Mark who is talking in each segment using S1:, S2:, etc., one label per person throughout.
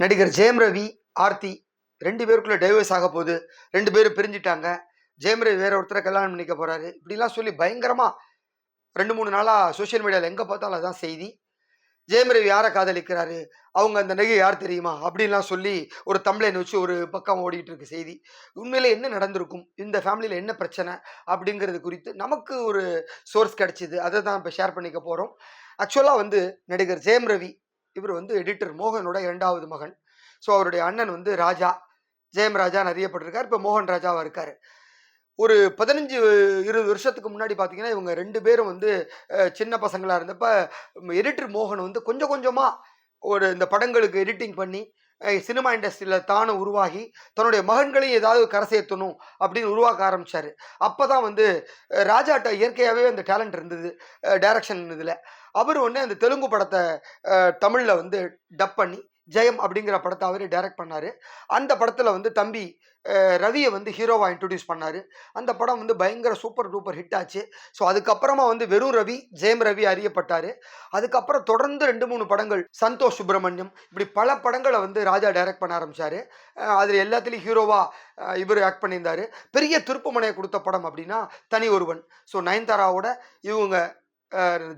S1: நடிகர் ஜெயம் ரவி ஆர்த்தி ரெண்டு பேருக்குள்ளே டைவர்ஸ் ஆக போகுது. ரெண்டு பேரும் பிரிஞ்சிட்டாங்க. ஜெயம் ரவி வேற ஒருத்தரை கல்யாணம் பண்ணிக்க போகிறாரு இப்படிலாம் சொல்லி பயங்கரமாக ரெண்டு மூணு நாளாக சோஷியல் மீடியாவில் எங்கே பார்த்தாலும் அதான் செய்தி. ஜெயம் ரவி யாரை காதலிக்கிறாரு? அவங்க அந்த நகை யார் தெரியுமா? அப்படின்லாம் சொல்லி ஒரு தம்ப்ளைன் வச்சு ஒரு பக்கம் ஓடிட்டு இருக்கு செய்தி. உண்மையிலே என்ன நடந்திருக்கும்? இந்த ஃபேமிலியில் என்ன பிரச்சனை? அப்படிங்கிறது குறித்து நமக்கு ஒரு சோர்ஸ் கிடைச்சிது. அதை தான் இப்போ ஷேர் பண்ணிக்க போகிறோம் ஆக்சுவலாக வந்து நடிகர் ஜெயம் ரவி இவர் வந்து எடிட்டர் மோகனோட இரண்டாவது மகன். ஸோ அவருடைய அண்ணன் வந்து ராஜா. ஜெயம் ராஜா அறியப்பட்டிருக்கார். இப்போ மோகன் ராஜாவாக இருக்கார். ஒரு பதினஞ்சு இருபது வருஷத்துக்கு முன்னாடி பார்த்தீங்கன்னா இவங்க ரெண்டு பேரும் வந்து சின்ன பசங்களாக இருந்தப்போ எடிட்டர் மோகன் வந்து கொஞ்சம் கொஞ்சமாக ஒரு இந்த படங்களுக்கு எடிட்டிங் பண்ணி சினிமா இண்டஸ்ட்ரியில் தானும் உருவாகி தன்னுடைய மகன்களையும் ஏதாவது கரை சேர்த்தணும் அப்படின்னு உருவாக்க ஆரம்பித்தார் அப்போ தான் வந்து ராஜாட்ட இயற்கையாகவே அந்த டேலண்ட் இருந்தது டைரக்ஷன் இதில். அவர் ஒன்று அந்த தெலுங்கு படத்தை தமிழில் வந்து டப் பண்ணி ஜெயம் அப்படிங்கிற படத்தை அவர் டைரக்ட் பண்ணார். அந்த படத்தில் வந்து தம்பி ரவியை வந்து ஹீரோவாக இன்ட்ரடியூஸ் பண்ணார். அந்த படம் வந்து பயங்கர சூப்பர் டூப்பர் ஹிட் ஆச்சு. ஸோ அதுக்கப்புறமா வந்து வெறும் ரவி ஜெயம் ரவி அறியப்பட்டார். அதுக்கப்புறம் தொடர்ந்து ரெண்டு மூணு படங்கள் சந்தோஷ் சுப்பிரமணியம் இப்படி பல படங்களை வந்து ராஜா டைரக்ட் பண்ண ஆரம்பித்தார் அதில் எல்லாத்துலேயும் ஹீரோவாக இவர் ஆக்ட் பண்ணியிருந்தார். பெரிய திருப்புமனையை கொடுத்த படம் அப்படின்னா தனி ஒருவன். ஸோ நயன்தாராவோட இவங்க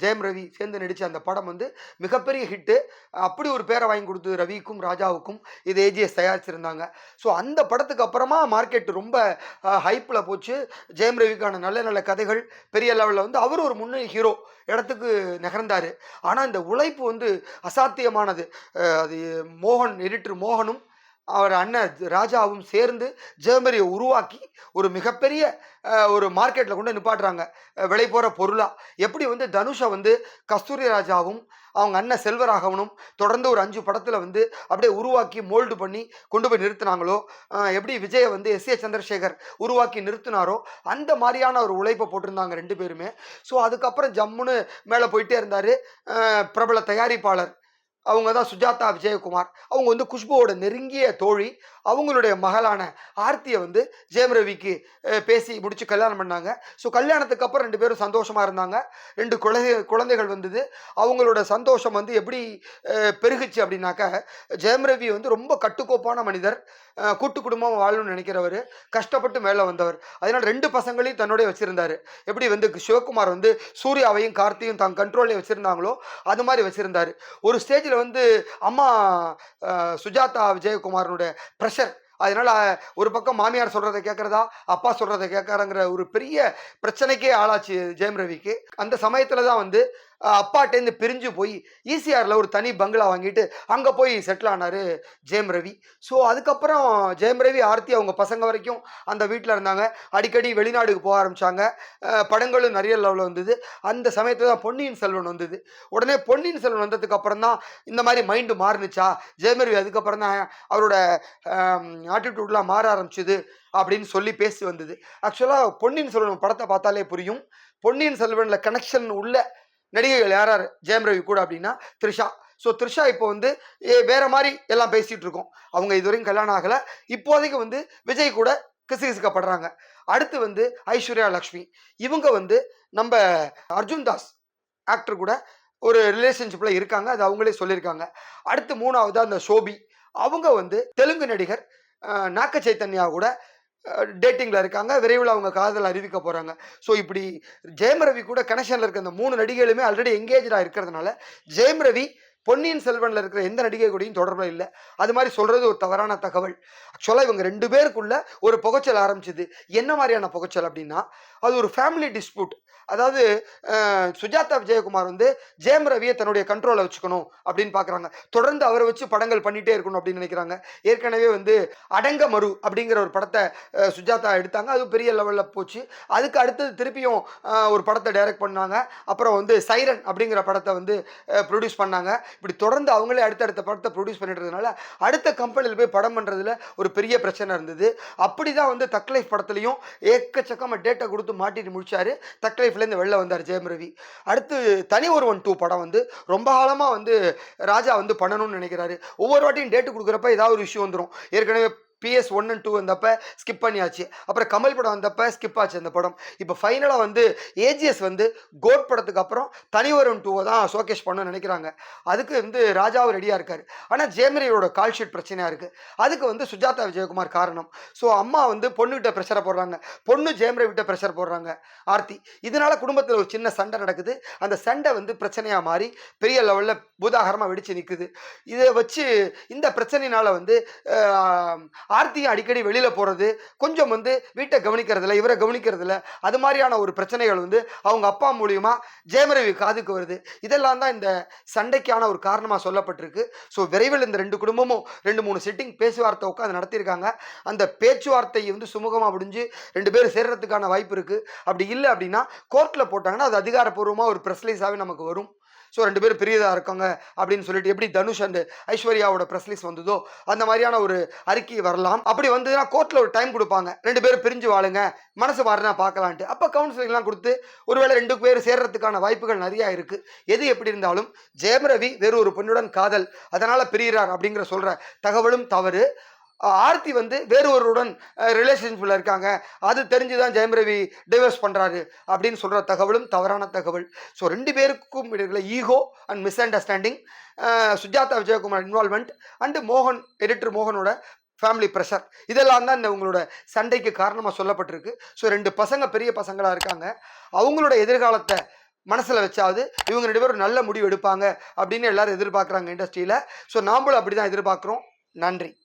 S1: ஜெயம் ரவி சேர்ந்து நடித்த அந்த படம் வந்து மிகப்பெரிய ஹிட்டு. அப்படி ஒரு பேரை வாங்கி கொடுத்து ரவிக்கும் ராஜாவுக்கும். இது ஏஜிஎஸ் தயாரிச்சிருந்தாங்க ஸோ அந்த படத்துக்கு அப்புறமா மார்க்கெட் ரொம்ப ஹைப்பில் போச்சு. ஜெயம் ரவிக்கான நல்ல நல்ல கதைகள் பெரிய லெவலில் வந்து அவர் ஒரு முன்னணி ஹீரோ இடத்துக்கு நகர்ந்தார். ஆனால் இந்த உழைப்பு வந்து அசாத்தியமானது. அது மோகன் எடிட்டர் மோகனும் அவர் அண்ணன் ராஜாவும் சேர்ந்து ஜெர்மரியை உருவாக்கி ஒரு மிகப்பெரிய ஒரு மார்க்கெட்டில் கொண்டு நிப்பாட்டுறாங்க. விலை போகிற பொருளாக எப்படி வந்து தனுஷை வந்து கஸ்தூரி ராஜாவும் அவங்க அண்ணன் செல்வராகவனும் தொடர்ந்து ஒரு அஞ்சு படத்தில் வந்து அப்படியே உருவாக்கி மோல்டு பண்ணி கொண்டு போய் நிறுத்தினாங்களோ எப்படி விஜயை வந்து எஸ் ஏ சந்திரசேகர் உருவாக்கி நிறுத்தினாரோ அந்த மாதிரியான ஒரு உழைப்பை போட்டிருந்தாங்க ரெண்டு பேருமே. ஸோ அதுக்கப்புறம் ஜம்முன்னு மேலே போயிட்டே இருந்தார் பிரபல தயாரிப்பாளர் அவங்க தான் சுஜாதா விஜயகுமார். அவங்க வந்து குஷ்புவோட நெருங்கிய தோழி. அவங்களுடைய மகளான ஆர்த்தியை வந்து ஜெயம் ரவிக்கு பேசி முடிச்சு கல்யாணம் பண்ணாங்க. ஸோ கல்யாணத்துக்கு அப்புறம் ரெண்டு பேரும் சந்தோஷமா இருந்தாங்க. ரெண்டு குழந்தை குழந்தைகள் வந்தது. அவங்களோட சந்தோஷம் வந்து எப்படி பெருகுச்சு அப்படின்னாக்கா ஜெயம் ரவி வந்து ரொம்ப கட்டுக்கோப்பான மனிதர். கூட்டு குடும்பம் வாழணும்னு நினைக்கிறவர். கஷ்டப்பட்டு மேலே வந்தவர். அதனால ரெண்டு பசங்களையும் தன்னுடைய வச்சிருந்தாரு. எப்படி வந்து சிவகுமார் வந்து சூர்யாவையும் கார்த்தியும் தான் கண்ட்ரோலையும் வச்சிருந்தாங்களோ அது மாதிரி வச்சிருந்தாரு. ஒரு ஸ்டேஜில் வந்து அம்மா சுஜாதா விஜயகுமாரனுடைய ப்ரெஷர் அதனால ஒரு பக்கம் மாமியார் சொல்றதை கேட்கறதா அப்பா சொல்றதை கேட்கறங்கிற ஒரு பெரிய பிரச்சனைக்கே ஆளாச்சு ஜெயம் ரவிக்கு. அந்த சமயத்துல தான் வந்து அப்பாட்டேருந்து பிரிஞ்சு போய் ஈசிஆரில் ஒரு தனி பங்களா வாங்கிட்டு அங்கே போய் செட்டில் ஆனார் ஜெயம் ரவி. ஸோ அதுக்கப்புறம் ஜெயம் ரவி ஆர்த்தி அவங்க பசங்க வரைக்கும் அந்த வீட்டில் இருந்தாங்க. அடிக்கடி வெளிநாடுக்கு போக ஆரம்பித்தாங்க படங்களும் நிறைய லெவலில் வந்தது. அந்த சமயத்தில் தான் பொன்னியின் செல்வன் வந்தது. உடனே பொன்னியின் செல்வன் வந்ததுக்கு அப்புறம் தான் இந்த மாதிரி மைண்டு மாறுனுச்சா? ஜெயம் ரவி அதுக்கப்புறம் தான் அவரோட ஆட்டிடியூட்லாம் மாற ஆரம்பிச்சுது அப்படின்னு சொல்லி பேசி வந்தது. ஆக்சுவலாக பொன்னியின் செல்வன் படத்தை பார்த்தாலே புரியும். பொன்னியின் செல்வனில் கனெக்ஷன் உள்ள நடிகைகள் யார் யார் ஜெயம் ரவி கூட அப்படின்னா த்ரிஷா. ஸோ த்ரிஷா இப்போ வந்து வேற மாதிரி எல்லாம் பேசிட்டு இருக்கோம். அவங்க இதுவரையும் கல்யாணம் ஆகலை. இப்போதைக்கு வந்து விஜய் கூட கிசுகிசுக்கப்படுறாங்க அடுத்து வந்து ஐஸ்வர்யா லக்ஷ்மி. இவங்க வந்து நம்ம அர்ஜுன் தாஸ் ஆக்டர் கூட ஒரு ரிலேஷன்ஷிப்பில் இருக்காங்க. அது அவங்களே சொல்லியிருக்காங்க. அடுத்து மூணாவது அந்த ஷோபி அவங்க வந்து தெலுங்கு நடிகர் நாக்க நாக சைத்தன்யா கூட டேட்டிங்கில் இருக்காங்க. விரைவில் அவங்க காதல் அறிவிக்க போகிறாங்க ஸோ இப்படி ஜெயம் ரவி கூட கனெக்ஷனில் இருக்க அந்த மூணு நடிகைகளுமே ஆல்ரெடி எங்கேஜாக இருக்கிறதுனால ஜெயம் ரவி பொன்னியின் செல்வனில் இருக்கிற எந்த நடிகை கூடயும் தொடர்பில் இல்லை. அது மாதிரி சொல்கிறது ஒரு தவறான தகவல். ஆக்சுவலாக இவங்க ரெண்டு பேருக்குள்ள ஒரு புகைச்சல் ஆரம்பிச்சது. என்ன மாதிரியான புகைச்சல் அப்படின்னா அது ஒரு ஃபேமிலி டிஸ்பியூட் அதாவது சுஜாதா விஜயகுமார் வந்து ஜெயம் ரவியை தன்னுடைய கண்ட்ரோலை வச்சுக்கணும் அப்படின்னு பார்க்குறாங்க தொடர்ந்து அவரை வச்சு படங்கள் பண்ணிகிட்டே இருக்கணும் அப்படின்னு நினைக்கிறாங்க. ஏற்கனவே வந்து அடங்க மறு அப்படிங்கிற ஒரு படத்தை சுஜாதா எடுத்தாங்க. அது பெரிய லெவலில் போச்சு. அதுக்கு அடுத்தது திருப்பியும் ஒரு படத்தை டைரக்ட் பண்ணாங்க. அப்புறம் வந்து சைரன் அப்படிங்கிற படத்தை வந்து ப்ரொடியூஸ் பண்ணாங்க. இப்படி தொடர்ந்து அவங்களே அடுத்தடுத்த படத்தை ப்ரொடியூஸ் பண்ணிடுறதுனால அடுத்த கம்பெனியில் போய் படம் பண்ணுறதுல ஒரு பெரிய பிரச்சனை இருந்தது. அப்படி தான் வந்து தக் லைஃப் படத்துலையும் ஏக்கச்சக்கமாக டேட்டை கொடுத்து மாட்டிட்டு முடிச்சாரு. தக் லைஃப்லேருந்து வெளில வந்தார் ஜெயம் ரவி அடுத்து தனி ஒருவன் டூ படம் வந்து ரொம்ப காலமாக வந்து ராஜா வந்து பண்ணணும்னு நினைக்கிறாரு. ஒவ்வொரு வாட்டியும் டேட்டு கொடுக்குறப்ப ஏதாவது ஒரு இஷ்யூ வந்துடும் ஏற்கனவே பிஎஸ் ஒன் அண்ட் டூ வந்தப்ப ஸ்கிப் பண்ணியாச்சு. அப்புறம் கமல் படம் வந்தப்ப ஸ்கிப் ஆச்சு அந்த படம். இப்போ ஃபைனலாக வந்து ஏஜிஎஸ் வந்து கோட் படத்துக்கு அப்புறம் தனிவரும் டூவை தான் ஷோகேஷ் பண்ணணும்னு நினைக்கிறாங்க. அதுக்கு வந்து ராஜாவும் ரெடியாக இருக்கார். ஆனால் ஜேமரியோட கால் ஷீட் பிரச்சனையாக இருக்குது அதுக்கு வந்து சுஜாதா விஜயகுமார் காரணம். ஸோ அம்மா வந்து பொண்ணுகிட்ட ப்ரெஷரை போடுறாங்க. பொண்ணு ஜேமரை விட்ட ப்ரெஷர் போடுறாங்க. ஆர்த்தி இதனால் குடும்பத்தில் ஒரு சின்ன சண்டை நடக்குது. அந்த சண்டை வந்து பிரச்சனையாக மாறி பெரிய லெவலில் பூதாகரமாக வெடிச்சு நிற்குது இதை வச்சு இந்த பிரச்சனையினால் வந்து ஆர்த்தியும் அடிக்கடி வெளியில் போகிறது கொஞ்சம் வந்து வீட்டை கவனிக்கிறதில்ல இவரை கவனிக்கிறதில்ல. அது மாதிரியான ஒரு பிரச்சனைகள் வந்து அவங்க அப்பா மூலியமா ஜெயமரவி காதுக்கு வருது. இதெல்லாம் தான் இந்த சண்டைக்கான ஒரு காரணமாக சொல்லப்பட்டிருக்கு. ஸோ விரைவில் இந்த ரெண்டு குடும்பமும் ரெண்டு மூணு செட்டிங் பேச்சுவார்த்தை உட்காந்து நடத்தியிருக்காங்க. அந்த பேச்சுவார்த்தையை வந்து சுமூகமாக முடிஞ்சு ரெண்டு பேரும் சேர்றதுக்கான வாய்ப்பு இருக்குது அப்படி இல்லை அப்படின்னா கோர்ட்டில் போட்டாங்கன்னா அது அதிகாரப்பூர்வமாக ஒரு ப்ரெஸ்லைஸாகவே நமக்கு வரும். ஸோ ரெண்டு பேரும் பெரியதாக இருக்காங்க அப்படின்னு சொல்லிட்டு எப்படி தனுஷ் அண்ட் ஐஸ்வர்யாவோட ப்ரெஸ்லிஸ் வந்ததோ அந்த மாதிரியான ஒரு அறிக்கை வரலாம். அப்படி வந்ததுன்னா கோர்ட்டில் ஒரு டைம் கொடுப்பாங்க. ரெண்டு பேரும் பிரிஞ்சு வாழுங்க. மனசு மாறினா பார்க்கலான்ட்டு. அப்போ கவுன்சிலிங்லாம் கொடுத்து ஒருவேளை ரெண்டு பேர் சேர்றதுக்கான வாய்ப்புகள் நிறையா இருக்குது எது எப்படி இருந்தாலும் ஜெயம் ரவி வேறு ஒரு பெண்ணுடன் காதல். அதனால் பிரிகிறார் அப்படிங்கிற சொல்கிற தகவலும் தவறு. ஆர்த்தி வந்து வேறு ஒருவருடன் ரிலேஷன்ஷிப்பில் இருக்காங்க. அது தெரிஞ்சு தான் ஜெயம் ரவி டிவோர்ஸ் பண்ணுறாரு அப்படின்னு சொல்கிற தகவலும் தவறான தகவல். ஸோ ரெண்டு பேருக்கும் இடையில ego and misunderstanding Sujatha Vijayakumar involvement and மோகன் எடிட்டர் மோகனோட ஃபேமிலி ப்ரெஷர் இதெல்லாம் தான் இந்த உங்களோட சண்டைக்கு காரணமாக சொல்லப்பட்டிருக்கு. ஸோ ரெண்டு பசங்க பெரிய பசங்களாக இருக்காங்க. அவங்களோட எதிர்காலத்தை மனசில் வச்சாவது இவங்க ரெண்டு பேரும் நல்ல முடிவு எடுப்பாங்க அப்படின்னு எல்லாரும் எதிர்பார்க்குறாங்க இண்டஸ்ட்ரியில் ஸோ நாம்பளும் அப்படி தான் எதிர்பார்க்குறோம். நன்றி.